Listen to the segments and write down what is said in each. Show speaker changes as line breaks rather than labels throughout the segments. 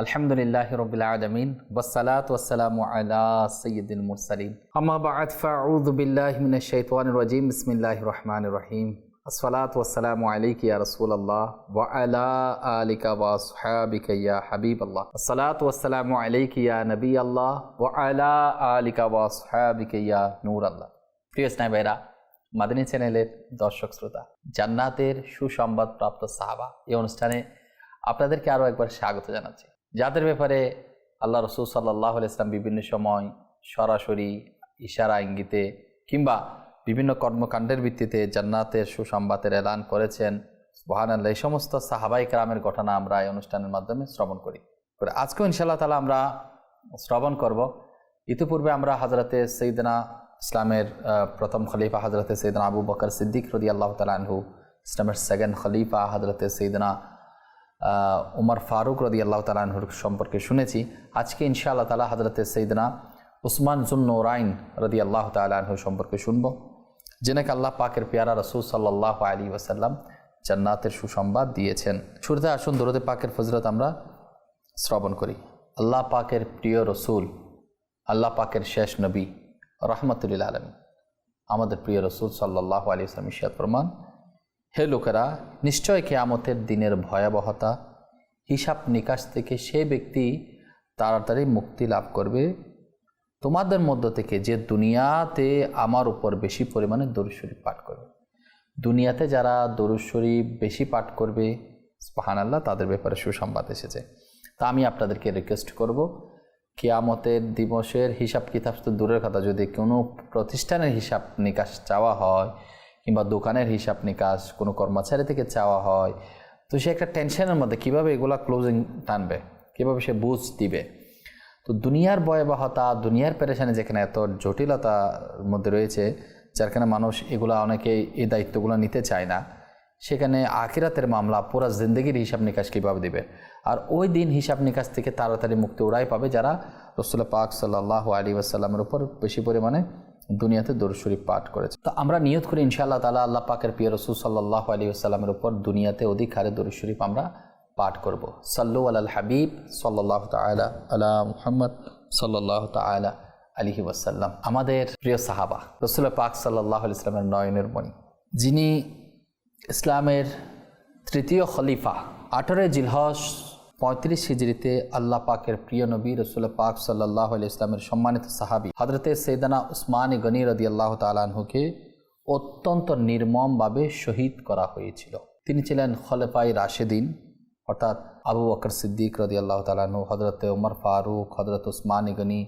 আলহামদুলিল্লাহ রবিল আলমিন বসালাত ওসালাম আলা সৈয়দুল মুরসালিন আম্মা বাদ ফাউযু বিল্লাহি মিনাশ শাইতানির রাজিম বিসমিল্লাহির রহমানির রহিম আসসালাতু ওয়াসসালামু আলাইকা ইয়া রাসূলুল্লাহ ওয়া আলা আলিকা ওয়া আসহাবিকা ইয়া হাবিবাল্লাহ আসসালাতু ওয়াসসালামু আলাইকা ইয়া নবী আল্লাহ ওয়া আলা আলিকা ওয়া আসহাবিকা ইয়া নূর আল্লাহ প্রিয় স্নাইবেরা মাদানী চ্যানেলের দর্শক শ্রোতা, জান্নাতের সুসংবাদ প্রাপ্ত সাহাবা, এই অনুষ্ঠানে আপনাদেরকে আরও একবার স্বাগত জানাচ্ছি। যাদের ব্যাপারে আল্লাহ রসুল সাল্লাহ ইসলাম বিভিন্ন সময় সরাসরি ইশারা, ইঙ্গিতে কিংবা বিভিন্ন কর্মকাণ্ডের ভিত্তিতে জান্নাতের সুসংবাদের এলান করেছেন আল্লাহ এই সমস্ত সাহাবাই কালামের ঘটনা আমরা এই অনুষ্ঠানের মাধ্যমে শ্রবণ করি। করে আজকেও ইনশাল্লাহ তালা আমরা শ্রবণ করব। ইতিপূর্বে আমরা হাজরতে সঈদনা ইসলামের প্রথম খলিফা হজরতে সৈদনা আবু বকর সিদ্দিক রদি আল্লাহ তালাহু ইসলামের সেকেন্ড খলিফা হজরতে সৈদনা উমর ফারুক রদি আল্লাহ তালাহুর সম্পর্কে শুনেছি। আজকে ইনশাআল্লাহ তালা হজরতে সৈদনা উসমান জুন্নোরাইন রদি আল্লাহ তালাহুর সম্পর্কে শুনব। যেনাকে আল্লাহ পাকের পেয়ারা রসুল সাল্লাহ আলী ওসাল্লাম জান্নাতের সুসংবাদ দিয়েছেন। শুরুতে আসুন দরদে পাকের ফজরত আমরা শ্রবণ করি। আল্লাহ পাকের প্রিয় রসুল, আল্লাহ পাকের শেষ নবী রহমতুল্লাহ আলমী আমাদের প্রিয় রসুল সাল্লাহ আলী ইসলাম ইশাদ প্রমাণ হে লোকেরা, নিশ্চয় কেয়ামতের দিনের ভয়াবহতা, হিসাব নিকাশ থেকে সে ব্যক্তি তাড়াতাড়ি মুক্তি লাভ করবে। তোমাদের মধ্য থেকে যে দুনিয়াতে আমার উপর বেশি পরিমাণে দরুদ পাঠ করবে। দুনিয়াতে যারা দরুদ শরীফ বেশি পাঠ করবে স্পাহান আল্লাহ তাদের ব্যাপারে সুসংবাদ এসেছে। তা আমি আপনাদেরকে রিকোয়েস্ট করব, কেয়ামতের দিবসের হিসাব কিতাব তো দূরের কথা, যদি কোনো প্রতিষ্ঠানের হিসাব নিকাশ চাওয়া হয় কিংবা দোকানের হিসাব নিকাশ, কোনো কর্মচারী থেকে চাওয়া হয়, তো সে একটা টেনশনের মধ্যে কীভাবে এগুলা ক্লোজিং টানবে? কীভাবে সে বুঝ দিবে? তো দুনিয়ার ভয়াবহতা, দুনিয়ার পেরেশানি যেখানে এত জটিলতার মধ্যে রয়েছে, যার কারণে মানুষ এগুলা অনেকে এই দায়িত্বগুলো নিতে চায় না, সেখানে আখিরাতের মামলা পুরা জিন্দগির হিসাব নিকাশ কীভাবে দিবে? আর ওই দিন হিসাব নিকাশ থেকে তাড়াতাড়ি মুক্তি ওরাই পাবে যারা রসুল্লাহ পাক সাল্লাহ আলী আসাল্লামের উপর বেশি পরিমাণে দুনিয়াতে শরীফ পাঠ করেছে। তো আমরা নিয়ত করি ইনশাআল্লাহ তালা আল্লাহ পাকের প্রিয় রসুল সাল্লাহ আলী আসাল্লামের উপর দুনিয়াতে অধিক হারে শরীফ আমরা পাঠ করব। সাল্লু আল হাবিব সাল্লাহ তালা আলা মুহাম্মদ সাল্লাহ তালা আলিহি ওয়াসাল্লাম। আমাদের প্রিয় সাহাবা রসুল্লাহ পাক সাল্লাহ ইসলামের নয়নের মণি, যিনি ইসলামের তৃতীয় খলিফা, আঠারোই জিলহস পঁয়ত্রিশ হিজড়িতে আল্লাহ পাকের প্রিয় নবী রসুল পাক সাল্লাহ ইসলামের সম্মানিত সাহাবি হজরতে সৈদানা উসমান গনি রদি আল্লাহ তালাহুকে অত্যন্ত নির্মমভাবে শহীদ করা হয়েছিল। তিনি ছিলেন খলেফাই রাশেদিন, অর্থাৎ আবু বকর সিদ্দিক রদি আল্লাহ তালাহু হজরত উমর ফারুক হজরত উসমান গনি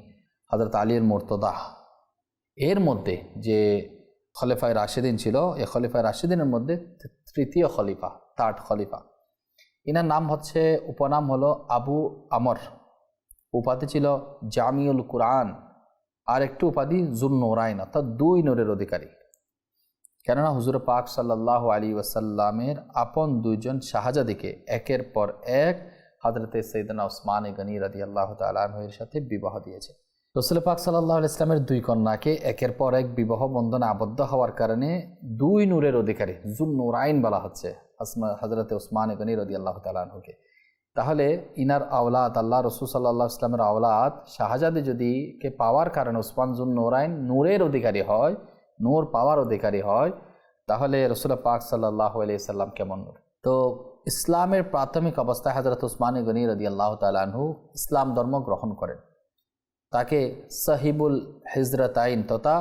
হজরত আলীর মোর্তদাহ এর মধ্যে যে খলিফায় রাশেদিন ছিল এ খলিফায় রাশেদিনের মধ্যে তৃতীয় খলিফা থার্ড খলিফা। ইনার নাম হচ্ছে, উপনাম হলো আবু আমর। উপাধি ছিল জামিউল কুরআন, আর একটু উপাধি জুন নোরাইন অর্থাৎ দুই নূরের অধিকারী। কেননা হুজুর পাক সাল্লাহ আলী ওয়াসাল্লামের আপন দুইজন শাহজাদিকে একের পর এক হজরতে সৈদনা ওসমান গনি রাদি আল্লাহ তালের সাথে বিবাহ দিয়েছে। রসুল পাক সাল্লাহ ইসলামের দুই কন্যাকে একের পর এক বিবাহ বন্ধনে আবদ্ধ হওয়ার কারণে দুই নূরের অধিকারী জুন নুরাইন বলা হচ্ছে, আসমা হজরতে ওসমান গনি রদি আল্লাহ তালুকে তাহলে ইনার আওলাদ, আল্লাহ রসুল সাল্লাহ ইসলামের আওলাত শাহজাদি যদি কে পাওয়ার কারণে ওসমান জুন নুরাইন নূরের অধিকারী হয়, নূর পাওয়ার অধিকারী হয়, তাহলে রসুল পাক সাল্লাহ আলি সাল্লাম কেমন নূর? তো ইসলামের প্রাথমিক অবস্থায় হজরত ওসমান গনি রদি আল্লাহ তালহু ইসলাম ধর্ম গ্রহণ করেন। তাকে সাহিবুল হিজরত আইন তথা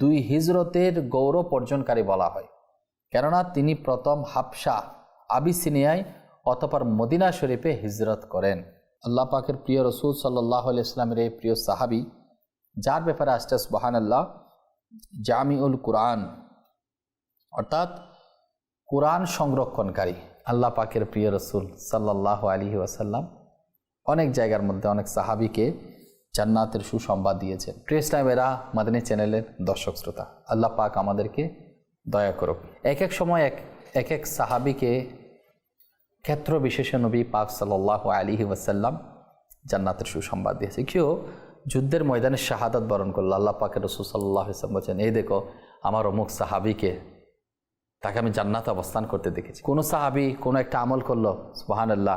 দুই হিজরতের গৌরব অর্জনকারী বলা হয়। কেননা তিনি প্রথম হাফসা আবিসিনিয়ায় অতপর মদিনা শরীফে হিজরত করেন। আল্লাহ পাকের প্রিয় রসুল সাল্লাহ ইসলামের এই প্রিয় সাহাবি, যার ব্যাপারে আসছে সুবাহান আল্লাহ জামিউল কুরআন, অর্থাৎ কোরআন সংরক্ষণকারী আল্লাহ পাকের প্রিয় রসুল সাল্লাহ আলী ওয়াসাল্লাম। অনেক জায়গার মধ্যে অনেক সাহাবিকে জান্নাতের সুসংবাদ দিয়েছেন। প্রিয় ইসলামেরা মাদানী চ্যানেলের দর্শক শ্রোতা। আল্লাহ পাক আমাদেরকে দয়া করুক। এক এক সময় এক এক এক সাহাবিকে ক্ষেত্র বিশেষে নবী পাক সাল্লাহ আলী ওয়াসাল্লাম জান্নাতের সুসংবাদ দিয়েছে। কেউ যুদ্ধের ময়দানে শাহাদাত বরণ করল। আল্লাহ পাকের রসুল সাল্লাহ ইসলাম বলছেন, এই দেখো, আমার অমুক সাহাবিকে, তাকে আমি জান্নাত অবস্থান করতে দেখেছি। কোনো সাহাবি কোনো একটা আমল করল সুবাহান আল্লাহ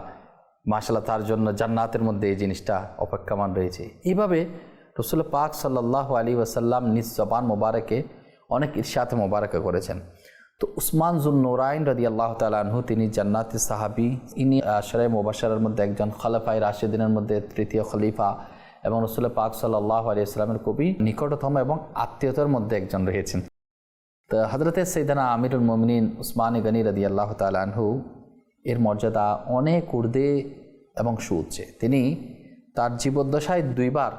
মাসাল্লাহ তার জন্য জান্নাতের মধ্যে এই জিনিসটা অপেক্ষমান রয়েছে। এইভাবে রসুল পাক সাল্লাহ আলী ওয়াসাল্লাম নিজ জবান মোবারকে অনেক ইরশাতে মোবারকে করেছেন। তো উসমান জুন নোরাইন রদি আল্লাহ তালু তিনি জান্নাতি সাহাবি, ইনি আশরাই মোবাসারের মধ্যে একজন খালাফাই রাশেদিনের মধ্যে তৃতীয় খলিফা এবং রসুল পাক সাল্লাহ আলী ইসলামের কবি, নিকটতম এবং আত্মীয়তার মধ্যে একজন রয়েছেন। তো হজরত সৈদানা আমিরুল মমিনিন উসমান গনি রদি আল্লাহ তালহু এর মর্যাদা অনেক ঊর্ধ্বে এবং সুউচ্চে। তিনি তার জীবদ্দশায় দুইবার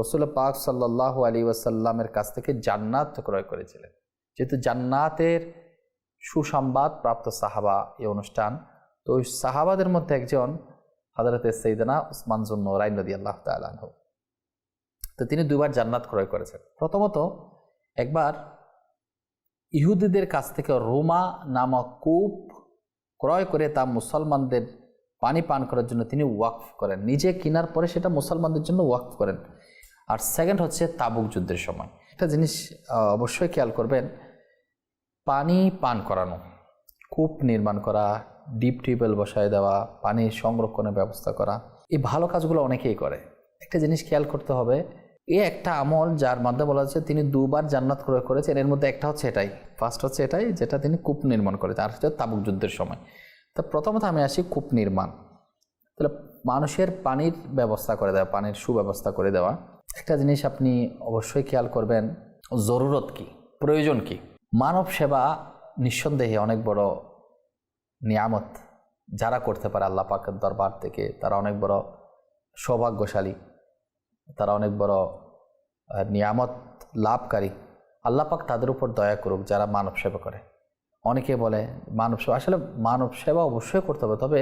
রসুল পাক সাল্লাহ আলী ওয়াসাল্লামের কাছ থেকে জান্নাত ক্রয় করেছিলেন। যেহেতু জান্নাতের সুসংবাদ প্রাপ্ত সাহাবা এই অনুষ্ঠান, তো ওই সাহাবাদের মধ্যে একজন হজরত সৈদানা উসমান জুন্নরাইন নদী আল্লাহ তালহু তো তিনি দুইবার জান্নাত ক্রয় করেছেন। প্রথমত একবার ইহুদিদের কাছ থেকে রোমা নামক কূপ ক্রয় করে তা মুসলমানদের পানি পান করার জন্য তিনি ওয়াকফ করেন। নিজে কেনার পরে সেটা মুসলমানদের জন্য ওয়াকফ করেন। আর সেকেন্ড হচ্ছে তাবুক যুদ্ধের সময়। একটা জিনিস অবশ্যই খেয়াল করবেন, পানি পান করানো, কূপ নির্মাণ করা ডিপ টিউবওয়েল বসায় দেওয়া, পানি সংরক্ষণের ব্যবস্থা করা, এই ভালো কাজগুলো অনেকেই করে। একটা জিনিস খেয়াল করতে হবে এ একটা আমল যার মাধ্যমে বলা হচ্ছে তিনি দুবার জান্নাত ক্রয় করেছেন। এর মধ্যে একটা হচ্ছে এটাই। ফার্স্ট হচ্ছে এটাই যেটা তিনি কূপ নির্মাণ করেছেন। আর হচ্ছে তাবুক যুদ্ধের সময়। তো প্রথমত আমি আসি কূপ নির্মাণ। তাহলে মানুষের পানির ব্যবস্থা করে দেওয়া, পানির সুব্যবস্থা করে দেওয়া। একটা জিনিস আপনি অবশ্যই খেয়াল করবেন, জরুরত কি? প্রয়োজন কি? মানব সেবা নিঃসন্দেহে অনেক বড় নিয়ামত যারা করতে পারে আল্লাহ পাকের দরবার থেকে। তারা অনেক বড় সৌভাগ্যশালী। তারা অনেক বড় নিয়ামত লাভকারী। আল্লাহ পাক তাদের উপর দয়া করুক যারা মানব সেবা করে। অনেকে বলে মানব সেবা, আসলে মানব সেবা অবশ্যই করতে হবে, তবে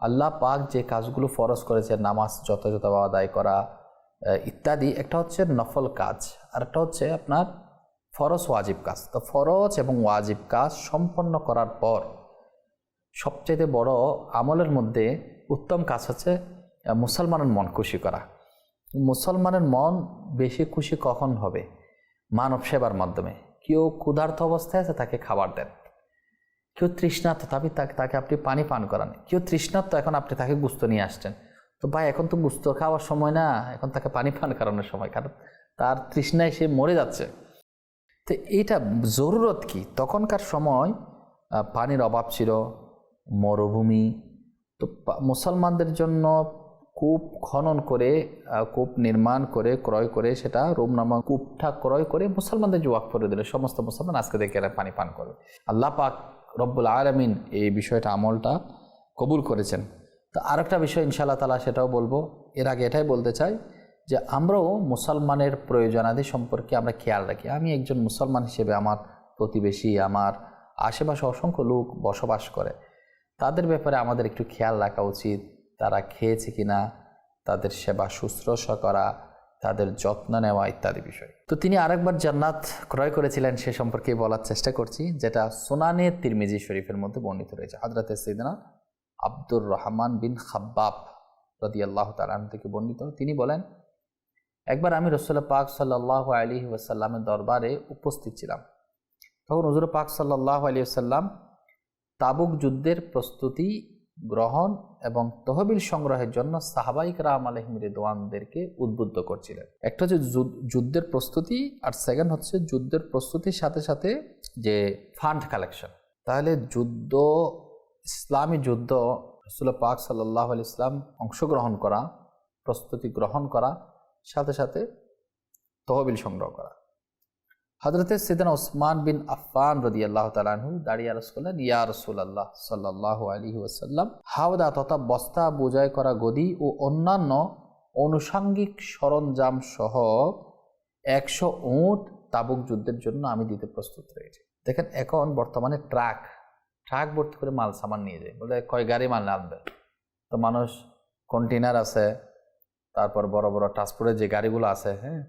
আল্লাহ পাক যে কাজগুলো ফরজ করেছে নামাজ যথাযথ আদায় করা ইত্যাদি, একটা হচ্ছে নফল কাজ আর একটা হচ্ছে আপনার ফরজ ওয়াজিব কাজ। তো ফরজ এবং ওয়াজিব কাজ সম্পন্ন করার পর সবচেয়ে বড় আমলের মধ্যে উত্তম কাজ হচ্ছে মুসলমানের মন খুশি করা। মুসলমানের মন বেশি খুশি কখন হবে? মানব সেবার মাধ্যমে। কেউ ক্ষুধার্ত অবস্থায় আছে, তাকে খাবার দেন। কেউ তৃষ্ণার্ত তাকে তাকে আপনি পানি পান করান। কেউ তৃষ্ণার্ত, এখন আপনি তাকে গুস্ত নিয়ে আসছেন। তো ভাই, এখন তো গুস্ত খাওয়ার সময় না, এখন তাকে পানি পান করানোর সময়, কারণ তার তৃষ্ণায় সে মরে যাচ্ছে। তো এইটা জরুরত কি? তখনকার সময় পানির অভাব ছিল, মরুভূমি, তো মুসলমানদের জন্য কূপ খনন করে কূপ নির্মাণ করে, ক্রয় করে, সেটা রোম নামা কূপটা ক্রয় করে মুসলমানদের জোয়াক করে দিলে, সমস্ত মুসলমান আজকে দেখে এরা পানি পান করবে আল্লাহ পাক রব্বুল আলমিন এই বিষয়টা, আমলটা কবুল করেছেন। তো আরেকটা বিষয় ইনশাআল্লাহ তালা সেটাও বলব। এর আগে এটাই বলতে চাই যে, আমরাও মুসলমানের প্রয়োজনাদি সম্পর্কে আমরা খেয়াল রাখি। আমি একজন মুসলমান হিসেবে আমার প্রতিবেশী, আমার আশেপাশে অসংখ্য লোক বসবাস করে। তাদের ব্যাপারে আমাদের একটু খেয়াল রাখা উচিত। তারা খেয়েছে কিনা, তাদের সেবা শুশ্রূষা করা, তাদের যত্ন নেওয়া ইত্যাদি বিষয়। তো তিনি আরেকবার জান্নাত ক্রয় করেছিলেন সে সম্পর্কে বলার চেষ্টা করছি, যেটা সোনানে তিরমিজি শরীফের মধ্যে বর্ণিত রয়েছে। হাজরাতে সৈদিনা আব্দুর রহমান বিন খাব্বাব রদি আল্লাহ তালান থেকে বর্ণিত। তিনি বলেন, একবার আমি রসুল্লাহ পাক সাল্লাহ আলী ওয়াসাল্লামের দরবারে উপস্থিত ছিলাম। তখন হজুর পাক সাল্লাহ আলী আসাল্লাম তাবুক যুদ্ধের প্রস্তুতি গ্রহণ এবং তহবিল সংগ্রহের জন্য সাহাবাইক রাম আলহিম রেদওয়ানদেরকে উদ্বুদ্ধ করছিলেন। একটা হচ্ছে যুদ্ধের প্রস্তুতি আর সেকেন্ড হচ্ছে যুদ্ধের প্রস্তুতির সাথে সাথে যে ফান্ড কালেকশন তাহলে যুদ্ধ, ইসলামী যুদ্ধ রসুল্লাহ পাক সাল্লাহ আলি ইসলাম অংশগ্রহণ করা, প্রস্তুতি গ্রহণ করা, সাথে সাথে তহবিল সংগ্রহ করা। হজরতের সিদান ওসমান বিন আফান রদি আল্লাহ তালাহু দাঁড়িয়ে আরস করলেন, ইয়া রসুল আল্লাহ সাল্লাহ আলী ওসাল্লাম হাওদা তথা বস্তা বোঝাই করা গদি ও অন্যান্য অনুষাঙ্গিক সরঞ্জাম সহ একশো উঁট তাবুক যুদ্ধের জন্য আমি দিতে প্রস্তুত রয়েছি। দেখেন, এখন বর্তমানে ট্রাক ট্রাক ভর্তি করে মাল সামান নিয়ে যায়। বলে, কয় গাড়ি মাল আনবে? তো মানুষ কন্টেনার আছে, তারপর বড় বড় ট্রান্সপোর্টের যে গাড়িগুলো আছে হ্যাঁ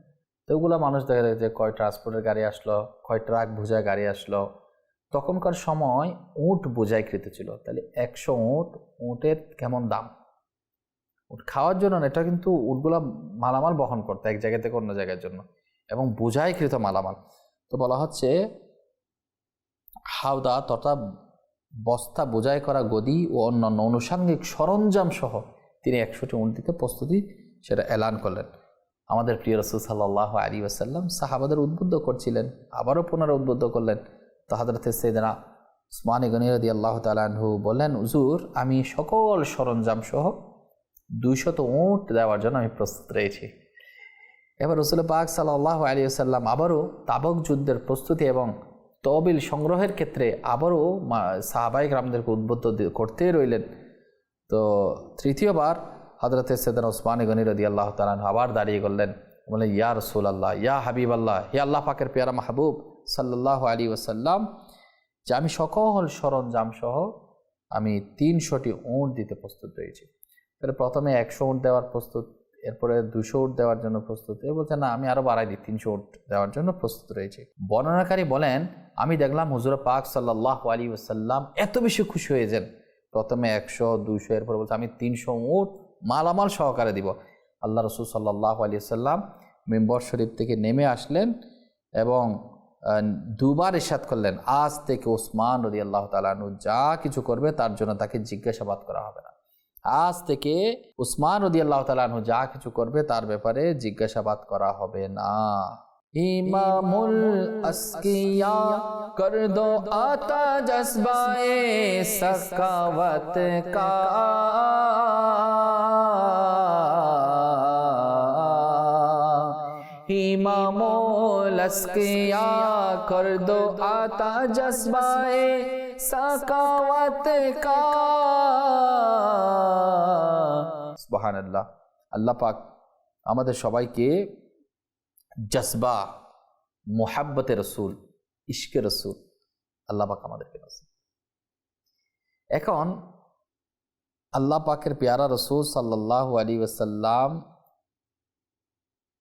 তো ওগুলো মানুষ দেখা যায় যে কয় ট্রান্সপোর্টের গাড়ি আসলো, কয় ট্রাক বোঝায় গাড়ি আসলো। তখনকার সময় উঁট বোঝাইকৃত ছিল। তাহলে একশো উঁট, উঁটের কেমন দাম? উট খাওয়ার জন্য না, এটা কিন্তু উটগুলা মালামাল বহন করতে এক জায়গা থেকে অন্য জায়গার জন্য। এবং বোঝাইকৃত মালামাল। তো বলা হচ্ছে, হাওদা তথা বস্তা বোঝাই করা গদি ও অন্যান্য আনুষাঙ্গিক সরঞ্জাম সহ তিনি একশোটি দিতে প্রস্তুতি সেটা এলান করলেন। আমাদের প্রিয় রসুল সাল্লাহ আলী আসাল্লাম সাহাবাদের উদ্বুদ্ধ করছিলেন, আবারও পুনরায় উদ্বুদ্ধ করলেন। তো হাজরতে সেদিনা উসমানী গনিরদি আল্লাহ তালাহু বললেন উজুর আমি সকল সরঞ্জাম সহ দুইশত উঁট দেওয়ার জন্য আমি প্রস্তুত রয়েছি। এবার রসুল পাক সাল্লাহ আলী আসাল্লাম আবারও তাবক যুদ্ধের প্রস্তুতি এবং তহবিল সংগ্রহের ক্ষেত্রে আবারও সাহাবাহিক রামদেরকে উদ্বুদ্ধ করতেই রইলেন। তো তৃতীয়বার হজরতে সেদিন ওসমানী গনি রদি আল্লাহ তালান আবার দাঁড়িয়ে করলেন। বললেন, ইয়া রসুল আল্লাহ ইয়া হাবিব আল্লাহ হে আল্লাহ পাকের পেয়ারা মাহবুব সাল্লাহ আলী ওসাল্লাম যে আমি সকল সরঞ্জাম সহ আমি তিনশোটি উঁট দিতে প্রস্তুত রয়েছি। তাহলে প্রথমে একশো উঁট দেওয়ার প্রস্তুত, এরপরে দুশো উট দেওয়ার জন্য প্রস্তুত। এ বলছে, না, আমি আরও বাড়াই দিই, তিনশো উট দেওয়ার জন্য প্রস্তুত রয়েছে। বর্ণনাকারী বলেন, আমি দেখলাম হুজুর পাক সাল্লাহ আলী ওসাল্লাম এত বেশি খুশি হয়েছেন। প্রথমে একশো, দুশো, এরপর বলছে, আমি তিনশো উট মালামাল সহকারে দিব। আল্লাহ রসুল সাল্লাহ আলি সাল্লাম মেম্বর শরীফ থেকে নেমে আসলেন এবং দুবার ইসাদ করলেন। আজ থেকে ওসমান রদি আল্লাহ তালু যা কিছু করবে তার জন্য তাকে জিজ্ঞাসাবাদ করা হবে না। আজ থেকে উসমান রদি আল্লাহ তালু যা কিছু করবে তার ব্যাপারে জিজ্ঞাসাবাদ করা হবে না। ইমামুল আসকিয়া কর দো আতা জসবায়ে সকাওয়াত কা ইমামুল আসকিয়া কর দো আতা জসবায়ে সকাওয়াত কা সুবহানাল্লাহ আল্লাহ পাক আমাদের সবাইকে জজবা মোহাব্বতে রসুল ইশকে রসুল, আল্লাহ পাক আমাদেরকে নসিব। এখন আল্লাহ পাকের পেয়ারা রসুল সাল্লাহ আলী ওসাল্লাম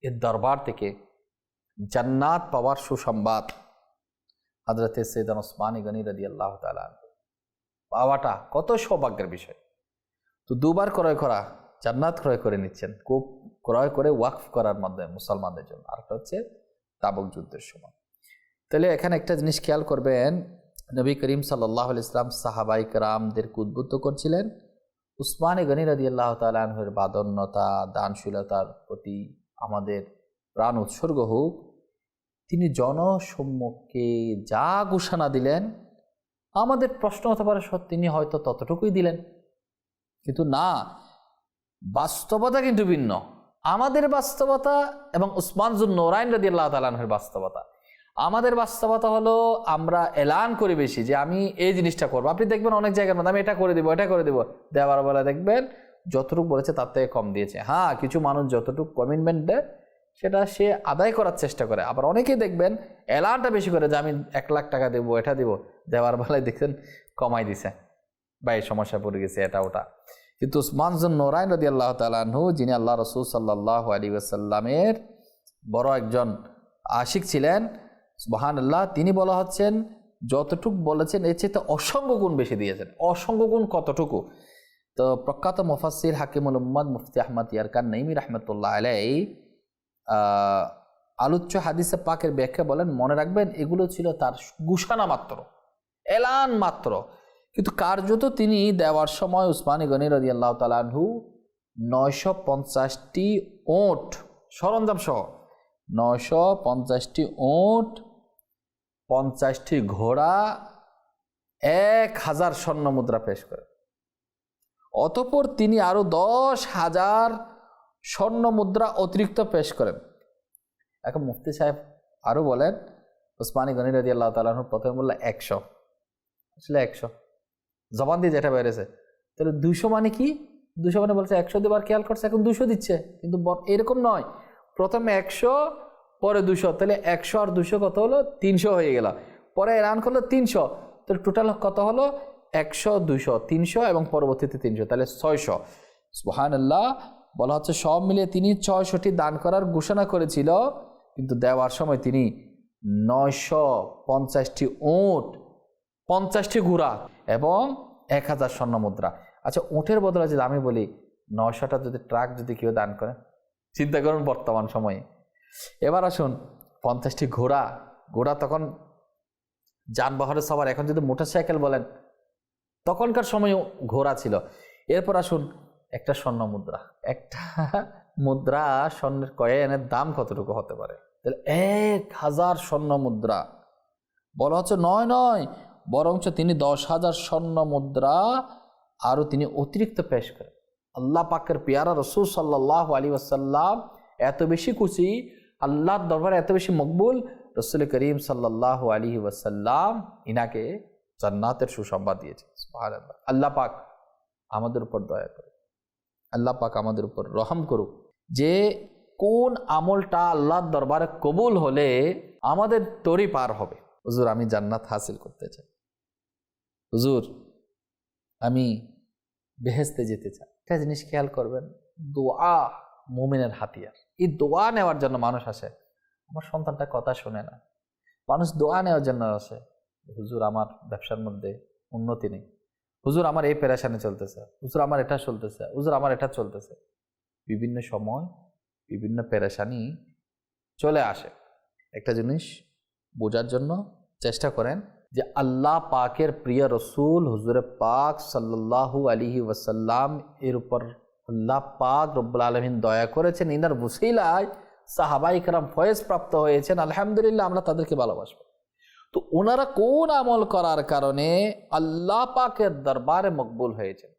এর দরবার থেকে জান্নাত পাওয়ার সুসংবাদ হজরতে সৈদান ওসমানী গনি রদি আল্লাহ তালা পাওয়াটা কত সৌভাগ্যের বিষয়। তো দুবার ক্রয় করা জান্নাত ক্রয় করে নিচ্ছেন, কূপ ক্রয় করে ওয়াকফ করার মাধ্যমে মুসলমানদের জন্য। আরেকটা হচ্ছে তাবক যুদ্ধের সময়। তাহলে এখানে একটা জিনিস খেয়াল করবেন, নবী করিম সাল্লাহ ইসলাম সাহাবাই রামদেরকে উদ্বুদ্ধ করছিলেন, উসমানে গনি রদি আল্লাহ তালের বাদন্যতা, দানশীলতার প্রতি আমাদের প্রাণ উৎসর্গ হোক, তিনি জনসম্মুখে যা ঘোষণা দিলেন, আমাদের প্রশ্ন হতে পারে তিনি হয়তো ততটুকুই দিলেন। কিন্তু না বাস্তবতা কিন্তু ভিন্ন। আমাদের বাস্তবতা এবং উসমানজুন নোরাইন রদি আল্লাহ তালাহের বাস্তবতা। আমাদের বাস্তবতা হলো আমরা এলান করি বেশি যে আমি এই জিনিসটা করব। আপনি দেখবেন অনেক জায়গার মধ্যে আমি এটা করে দিব এটা করে দিব। দেওয়ার বেলা দেখবেন যতটুকু বলেছে তার থেকে কম দিয়েছে। হ্যাঁ কিছু মানুষ যতটুকু কমিটমেন্ট দেয় সেটা সে আদায় করার চেষ্টা করে। আবার অনেকেই দেখবেন এলানটা বেশি করে যে আমি এক লাখ টাকা দেবো, এটা দিব। দেওয়ার বেলায় দেখছেন কমাই দিছে। বা এই সমস্যা পড়ে গেছে, এটা ওটা। কিন্তু উসমানজুন নোরাইন রদি আল্লাহ তালাহু যিনি আল্লাহ রসুল সাল্লাহ আলী আসাল্লামের বড় একজন আশিক ছিলেন সুবাহান আল্লাহ তিনি বলা হচ্ছেন, যতটুক বলেছেন, এর চেয়ে অসংখ্য গুণ বেশি দিয়েছেন। অসংখ্য গুণ কতটুকু? তো প্রখ্যাত মুফাসির হাকিমুল উম্মদ মুফতি আহমদ ইয়ারকান নঈমি রহমতুল্লাহ আলাই আলোচ্য হাদিসে পাকের ব্যাখ্যা বলেন, মনে রাখবেন, এগুলো ছিল তার গুসানা মাত্র। এলান মাত্র। কিন্তু কার্যত তিনি দেওয়ার সময় উসমানী গনি রদি আল্লাহ তালাহু নয়শো পঞ্চাশটি ওট, সরঞ্জাম সহ নয়শো পঞ্চাশটি ওট, পঞ্চাশটি ঘোড়া, এক হাজার স্বর্ণ মুদ্রা পেশ করে। অতপর তিনি আরও দশ হাজার স্বর্ণ মুদ্রা অতিরিক্ত পেশ করেন। এখন মুফতি সাহেব আরও বলেন, উসমানী গনি রদি আল্লাহ তালাহুর প্রথমে বলল একশো। আসলে একশো। জবান দিয়ে যেটা বেড়েছে। তাহলে দুশো মানে কি? দুশো মানে বলছে একশো দেবার খেয়াল করছে, এখন দুশো দিচ্ছে। কিন্তু এরকম নয়। প্রথমে একশো, পরে দুশো তাহলে একশো আর দুশো কত হলো? তিনশো হয়ে গেল। পরে রান করল তিনশো। তাহলে টোটাল কত হলো? একশো দুশো তিনশো এবং পরবর্তীতে তিনশো। তাহলে ছয়শো। সুহান আল্লাহ বলা হচ্ছে সব মিলিয়ে তিনি ছয়শটি দান করার ঘোষণা করেছিল। কিন্তু দেওয়ার সময় তিনি নয়শো পঞ্চাশটি উট পঞ্চাশটি ঘোড়া এবং এক হাজার স্বর্ণ মুদ্রা। আচ্ছা উটের বদলে যদি আমি বলি, নয়শোটা যদি ট্রাক যদি কেউ দান করে, চিন্তা করুন বর্তমান সময়ে। এবার আসুন, পঞ্চাশটি ঘোড়া। ঘোড়া তখন যানবাহনের সবার। এখন যদি মোটর সাইকেল বলেন, তখনকার সময়ে ঘোড়া ছিল। এরপর আসুন, একটা স্বর্ণ মুদ্রা। একটা মুদ্রা স্বর্ণের কয়েনের দাম কতটুকু হতে পারে? তাহলে এক হাজার স্বর্ণ মুদ্রা। বলা হচ্ছে নয় নয় বরঞ্চ তিনি দশ হাজার স্বর্ণ মুদ্রা আরও তিনি অতিরিক্ত পেশ করেন। আল্লাহ পাকের পেয়ারা রসুল সাল্লাহ আলী আসাল্লাম এত বেশি খুশি, আল্লাহর দরবারে এত বেশি মকবুল, রসুল করিম সাল্লাহ আলী ওয়াসাল্লাম ইনাকে জান্নাতের সুসংবাদ দিয়েছে আল্লাহ পাক আমাদের উপর দয়া করে আল্লাহ পাক আমাদের উপর রহম করুক। যে কোন আমলটা আল্লাহর দরবারে কবুল হলে আমাদের তরি পার হবে। হুজুর, আমি জান্নাত হাসিল করতে চাই। হুজুর, আমি বেহেস্তে যেতে চাই। একটা জিনিস খেয়াল করবেন, দোয়া মুমিনের হাতিয়ার। এই দোয়া নেওয়ার জন্য মানুষ আসে, আমার সন্তানটা কথা শোনে না। মানুষ দোয়া নেওয়ার জন্য আসে, হুজুর, আমার ব্যবসার মধ্যে উন্নতি নেই। হুজুর, আমার এই পেরেশানি চলতেছে। হুজুর, আমার এটা চলতেছে। হুজুর, আমার এটা চলতেছে। বিভিন্ন সময় বিভিন্ন পেরেশানি চলে আসে। একটা জিনিস বোঝার জন্য চেষ্টা করেন যে আল্লাহ পাকের প্রিয় রসুল, হুজুরে পাক সাল্লাল্লাহু আলিহি ওয়াসাল্লাম, এর উপর আল্লাহ পাক রব্বুল আলমিন দয়া করেছেন। ইনার বুসিলায় সাহাবাই কারাম ফয়েজ প্রাপ্ত হয়েছেন। আলহামদুলিল্লাহ, আমরা তাদেরকে ভালোবাসবো। তো ওনারা কোন আমল করার কারণে আল্লাহ পাকের দরবারে মকবুল হয়েছেন?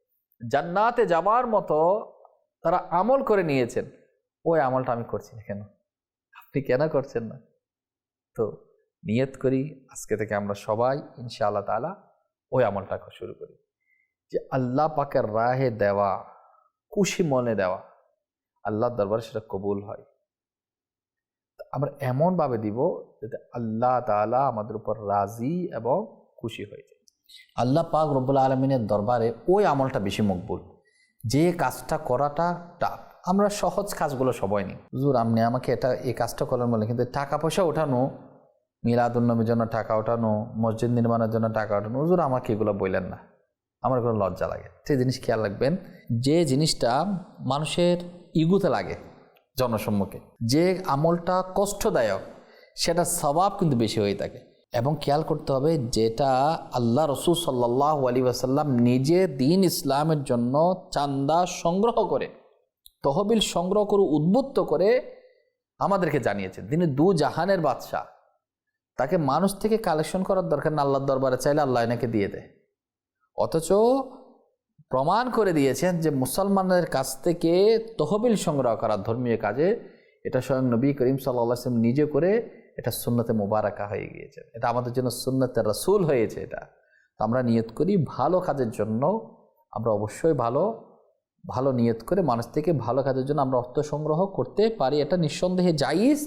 জান্নাতে যাওয়ার মতো তারা আমল করে নিয়েছেন। ওই আমলটা আমি করছি না কেন? আপনি কেন করছেন না? তো নিয়ত করি, আজকে থেকে আমরা সবাই ইনশাআল্লাহ তালা ওই আমলটা শুরু করি। যে আল্লাহ পাকের রাহে দেওয়া, খুশি মনে দেওয়া, আল্লাহর দরবারে সেটা কবুল হয়। আমরা এমনভাবে দিব যাতে আল্লাহ তালা আমাদের উপর রাজি এবং খুশি হয়ে যায়। আল্লাহ পাক রব্বুল আলমিনের দরবারে ওই আমলটা বেশি মকবুল। যে কাজটা করাটা টাফ আমরা সহজ কাজগুলো সবাই নিই। হুজুর, আপনি আমাকে এটা, এই কাজটা করার বলে কিন্তু টাকা পয়সা ওঠানো মিলাদুন্নবীর জন্য টাকা ওঠানো, মসজিদ নির্মাণের জন্য টাকা ওঠানো, হুজুর আমাকে এগুলো বললেন না। আমার কোনো লজ্জা লাগে সেই জিনিস খেয়াল রাখবেন, যে জিনিসটা মানুষের ইগুতে লাগে জনসম্মুখে, যে আমলটা কষ্টদায়ক সেটা স্বভাব কিন্তু বেশি হয়ে থাকে। এবং খেয়াল করতে হবে, যেটা আল্লাহ রসুল সাল্লাহ আলী আসাল্লাম নিজে দিন ইসলামের জন্য চান্দা সংগ্রহ করে, তহবিল সংগ্রহ করে, উদ্বুদ্ধ করে আমাদেরকে জানিয়েছেন। তিনি দু জাহানের বাদশাহ। তাকে মানুষ থেকে কালেকশন করার দরকার না, আল্লাহর দরবারে চাইলে আল্লাহ এনাকে দিয়ে দেয়। অথচ প্রমাণ করে দিয়েছেন যে মুসলমানদের কাছ থেকে তহবিল সংগ্রহ করা ধর্মীয় কাজে এটা স্বয়ং নবী করিম সাল্লাম নিজে করে এটা সুন্নতে মোবারকা হয়ে গিয়েছে। এটা আমাদের জন্য সুন্নতে রসুল হয়েছে এটা। তো আমরা নিয়ত করি ভালো কাজের জন্য, আমরা অবশ্যই ভালো ভালো নিয়ত করে মানুষ থেকে ভালো কাজের জন্য আমরা অর্থ সংগ্রহ করতে পারি। এটা নিঃসন্দেহে জাইজ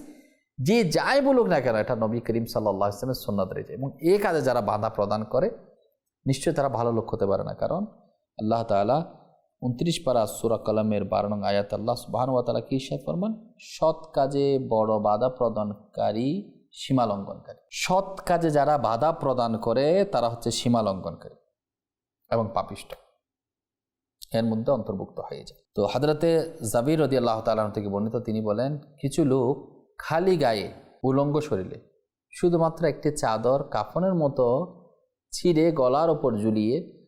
যে যাই বলুক না কেন, এটা নবী করিম সাল্লাহ ইসলামের সুন্নত রয়েছে এবং এ কাজে যারা বাধা প্রদান করে, নিশ্চয়ই তারা ভালো লোক হতে পারে না। কারণ আল্লাহ তালা উনত্রিশ পারা সুরা কলমের বারো নং আয়াত আল্লাহ সুবাহানুয়া তালা কি ইসাদ ফরমান, সৎ কাজে বড় বাধা প্রদানকারী, সীমা লঙ্ঘনকারী। সৎ কাজে যারা বাধা প্রদান করে, তারা হচ্ছে সীমা লঙ্ঘনকারী এবং পাপিষ্ট। এর মধ্যে অন্তর্ভুক্ত হয়ে যায়। তো হাজরতে জাবির রদি আল্লাহ তালন থেকে বর্ণিত তিনি বলেন, কিছু লোক খালি গায়ে উলঙ্গ শরীরে। শুধুমাত্র একটি চাদর কাফনের মতো ছিঁড়ে গলার ওপর ঝুলিয়ে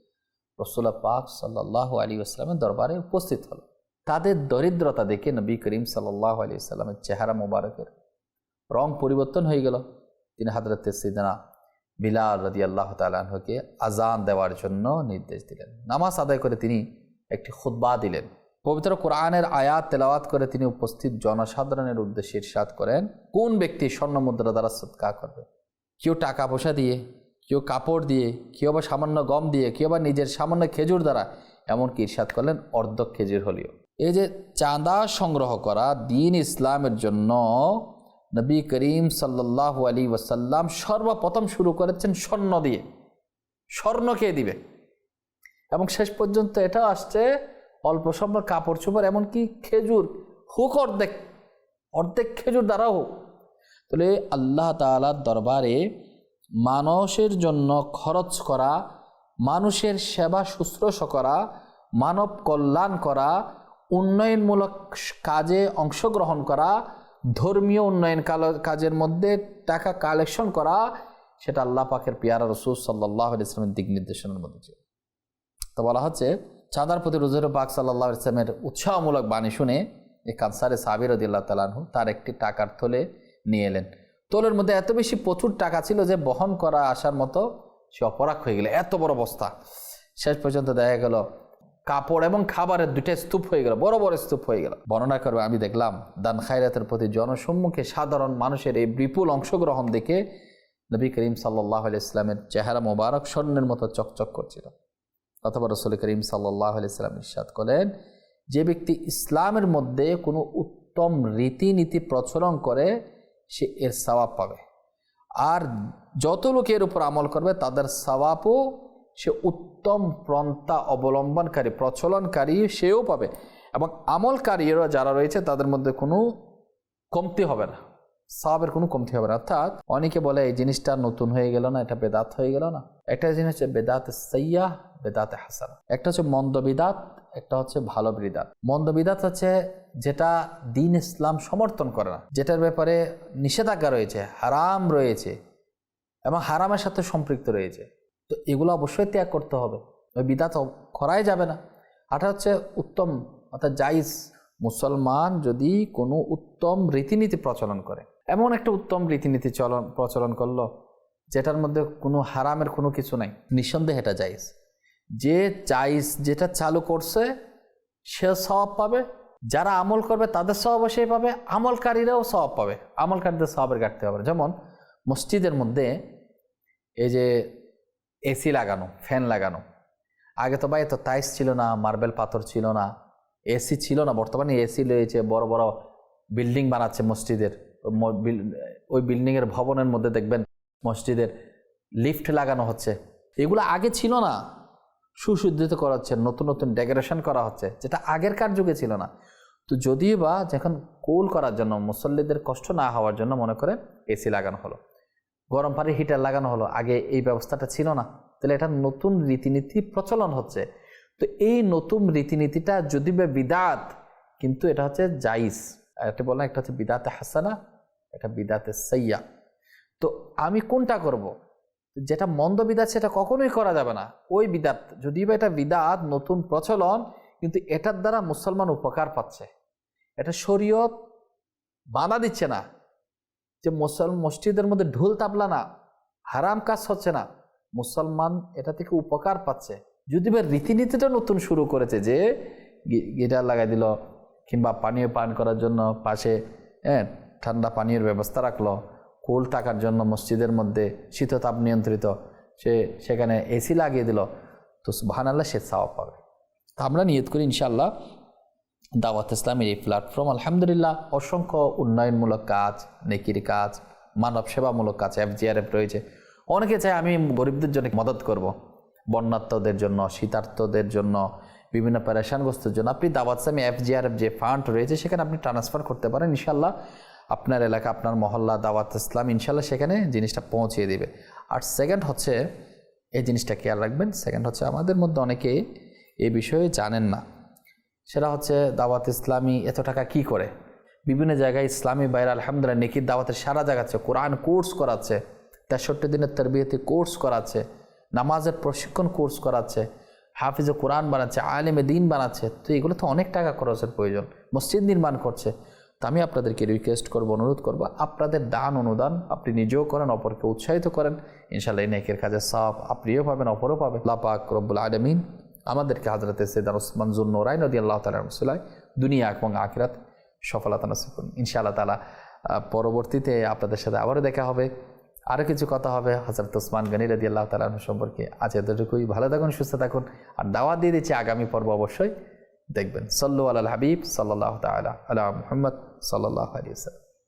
রসুল্লাহ পাক সাল্লাহ আলী আসলামের দরবারে উপস্থিত হল। তাদের দরিদ্রতা দেখে নবী করিম সাল্লাহ আলী আসলামের চেহারা মোবারকের রং পরিবর্তন হয়ে গেল। তিনি হাজরতে সিদনা বিলাল রদি আল্লাহ তালকে আজান দেওয়ার জন্য নির্দেশ দিলেন। নামাজ আদায় করে তিনি একটি খুদ্া দিলেন। পবিত্র কোরআনের আয়াত তেলাওয়াত করে তিনি উপস্থিত জনসাধারণের উদ্দেশ্যে ইরশাদ করেন, কোন ব্যক্তি স্বর্ণ মুদ্রা দ্বারা সৎকা করবে? কেউ টাকা পয়সা দিয়ে, কেউ কাপড় দিয়ে, কেউ বা সামান্য গম দিয়ে, কেউ বা নিজের সামান্য খেজুর দ্বারা, এমনকি ইরশাদ করলেন অর্ধ খেজুর হলিও। এই যে চাঁদা সংগ্রহ করা দিন ইসলামের জন্য নবী করিম সাল্লাহ আলী ওয়াসাল্লাম সর্বপ্রথম শুরু করেছেন স্বর্ণ দিয়ে। স্বর্ণ কে দিবে? এবং শেষ পর্যন্ত এটা আসছে অল্প সম্ভব কাপড় চোপড়, এমনকি খেজুর, হোক অর্ধেক অর্ধেক খেজুর দ্বারাও হোক। তাহলে আল্লাহ তালার দরবারে মানুষের জন্য খরচ করা, মানুষের সেবা শুশ্রূষা করা, মানব কল্যাণ করা, উন্নয়নমূলক কাজে অংশগ্রহণ করা, ধর্মীয় উন্নয়ন কাজের মধ্যে টাকা কালেকশন করা, সেটা আল্লাহ পাকের পিয়ারা রসুল সাল্লাহ ইসলামের দিক নির্দেশনের মধ্যে তো বলা হচ্ছে চাঁদার প্রতি রুজুর পাক সাল্লাহ ইসলামের উৎসাহমূলক বাণী শুনে এই কানসারে সাবির রদিল্লাহ তালাহু তার একটি টাকার থলে নিয়ে এলেন। তোলের মধ্যে এত বেশি প্রচুর টাকা ছিল যে বহন করা আসার মতো সে অপরাগ হয়ে গেল। এত বড় বস্তা। শেষ পর্যন্ত দেখা গেল কাপড় এবং খাবারের দুইটা স্তূপ হয়ে গেল, বড় বড় স্তূপ হয়ে গেল। বর্ণনা করবে, আমি দেখলাম, দান খায়রাতের প্রতি জনসম্মুখে সাধারণ মানুষের এই বিপুল অংশগ্রহণ দেখে নবী করিম সাল্লাহ ইসলামের চেহারা মোবারক স্বর্ণের মতো চকচক করছিল। অথবা রসুল করিম সাল্লাহ ইসলাম ইসাদ করলেন, যে ব্যক্তি ইসলামের মধ্যে কোনো উত্তম রীতিনীতি প্রচলন করে, সে এর সওয়াব পাবে। আর যত লোকের উপর আমল করবে, তাদের সওয়াবও সে উত্তম পন্থা অবলম্বনকারী, প্রচলনকারী সেও পাবে। এবং আমলকারীরা যারা রয়েছে, তাদের মধ্যে কোনো কমতি হবে না। সবের কোনো কমতি হবে না। অর্থাৎ অনেকে বলে এই জিনিসটা নতুন হয়ে গেল না, এটা বেদাত হয়ে গেল না। একটা জিনিস হচ্ছে বেদাত সৈয়া বেদাতে হাসান। একটা হচ্ছে মন্দ বিদাত, একটা হচ্ছে ভালো বিদাত। মন্দ বিদাত হচ্ছে যেটা দিন ইসলাম সমর্থন করে না, যেটার ব্যাপারে নিষেধাজ্ঞা রয়েছে, হারাম রয়েছে এবং হারামের সাথে সম্পৃক্ত রয়েছে। তো এগুলো অবশ্যই ত্যাগ করতে হবে। ওই বিদাত করাই যাবে না। আটা হচ্ছে উত্তম, অর্থাৎ জাইজ মুসলমান যদি কোনো উত্তম রীতিনীতি প্রচলন করে এমন একটা উত্তম রীতিনীতি চলন, প্রচলন করল, যেটার মধ্যে কোনো হারামের কোনো কিছু নাই। নিঃসন্দেহে এটা জাইজ যে জাইজ যেটা চালু করছে, সে স্বভাব পাবে। যারা আমল করবে, তাদের স্বভাব সেই পাবে। আমলকারীরাও স্বভাব পাবে। আমলকারীদের স্বভাবের ঘাটতে হবে যেমন মসজিদের মধ্যে এই যে এসি লাগানো ফ্যান লাগানো। আগে তো ভাই তো টাইস ছিল না মার্বেল পাথর ছিল না এসি ছিল না। বর্তমানে এসি রয়েছে, বড় বড় বিল্ডিং বানাচ্ছে মসজিদের। ওই বিল্ডিংয়ের ভবনের মধ্যে দেখবেন মসজিদের লিফট লাগানো হচ্ছে। এগুলো আগে ছিল না। সুসজ্জিত করা হচ্ছে, নতুন নতুন ডেকোরেশন করা হচ্ছে, যেটা আগেরকার যুগে ছিল না। তো যদিও বা যখন কোল করার জন্য, মুসল্লিদের কষ্ট না হওয়ার জন্য মনে করেন এসি লাগানো হলো। গরম পানির হিটার লাগানো হলো। আগে এই ব্যবস্থাটা ছিল না। তাহলে এটা নতুন রীতিনীতি প্রচলন হচ্ছে। তো এই নতুন রীতিনীতিটা যদি বা বিদাত, কিন্তু এটা হচ্ছে জাইস একটা বললাম, একটা হচ্ছে বিদাতে হাসানা এটা বিদাতে সৈয়া তো আমি কোনটা করব। যেটা মন্দ বিদাত সেটা কখনোই করা যাবে না। ওই বিদাত যদি বা এটা বিদাত, নতুন প্রচলন, কিন্তু এটার দ্বারা মুসলমান উপকার পাচ্ছে। এটা শরীয়ত বাধা দিচ্ছে না। যে মুসল, মসজিদের মধ্যে ঢোল তাবলা না, হারাম কাজ হচ্ছে না। মুসলমান এটা থেকে উপকার পাচ্ছে। যদি বা রীতিনীতিটা নতুন শুরু করেছে যে গিটার লাগাই দিল, কিংবা পানীয় পান করার জন্য পাশে হ্যাঁ ঠান্ডা পানীয়ের ব্যবস্থা রাখল। কুল টাকার জন্য মসজিদের মধ্যে শীততাপ নিয়ন্ত্রিত। সে সেখানে এসি লাগিয়ে দিল। তো ভানাল্লাহ সে সাওয়া পাবে। তা আমরা নিয়ত করি ইনশাল্লাহ দাওয়াত ইসলামের এই প্ল্যাটফর্ম আলহামদুলিল্লাহ, অসংখ্য উন্নয়নমূলক কাজ, নেকির কাজ, মানব সেবামূলক কাজ এফজিআরএফ রয়েছে। অনেকে চায় আমি গরিবদের জন্য মদত করব। বন্যাত্মদের জন্য শীতার্থদের জন্য, বিভিন্ন প্যারেশানগ্রস্তের জন্য। আপনি দাওয়াত ইসলামী এফজিআরএফ যে ফান্ড রয়েছে, সেখানে আপনি ট্রান্সফার করতে পারেন ইনশাল্লাহ আপনার এলাকা, আপনার মহল্লা, দাওয়াত, ইসলাম ইনশাল্লাহ সেখানে জিনিসটা পৌঁছিয়ে দিবে। আর সেকেন্ড হচ্ছে, এই জিনিসটা খেয়াল রাখবেন সেকেন্ড হচ্ছে আমাদের মধ্যে অনেকে এই বিষয়ে জানেন না। সেটা হচ্ছে দাওয়াত ইসলামী এত টাকা কি করে? বিভিন্ন জায়গায় ইসলামী বাইরে আলহামদুলিল্লাহ নেকির দাওয়াতের সারা জায়গাচ্ছে কোরআন কোর্স করাচ্ছে, তেষট্টি দিনের তরবিয়তি কোর্স করাচ্ছে, নামাজের প্রশিক্ষণ কোর্স করাচ্ছে, হাফিজে কোরআন বানাচ্ছে, আলেমে দিন বানাচ্ছে। তো এগুলো তো অনেক টাকা খরচের প্রয়োজন, মসজিদ নির্মাণ করছে। তো আমি আপনাদেরকে রিকোয়েস্ট করব, অনুরোধ করব, আপনাদের দান, অনুদান আপনি নিজেও করেন, অপরকে উৎসাহিত করেন। ইনশাল্লাহ নেকের কাজে সাফ আপনিও পাবেন, অপরও পাবেন। লাপাক রব্বুল আলমিন আমাদেরকে হাজরতে সেদার ওসমান জুন নোরাই নদী আল্লাহ তালা রসুল্লাহ দুনিয়া এবং আখিরাত সফলতা নসিব করুন। ইনশাআল্লাহ তালা পরবর্তীতে আপনাদের সাথে আবারও দেখা হবে। আরও কিছু কথা হবে হজরত ওসমান গনি রদি আল্লাহ তালা সম্পর্কে। আজ এতটুকুই। ভালো থাকুন, সুস্থ থাকুন। আর দাওয়াত দিয়ে দিচ্ছি আগামী পর্ব অবশ্যই। দেখবেন সল্লু আল হাবিব সাল্লাহ তালা আলা মোহাম্মদ সাল্লাহ আলিয়া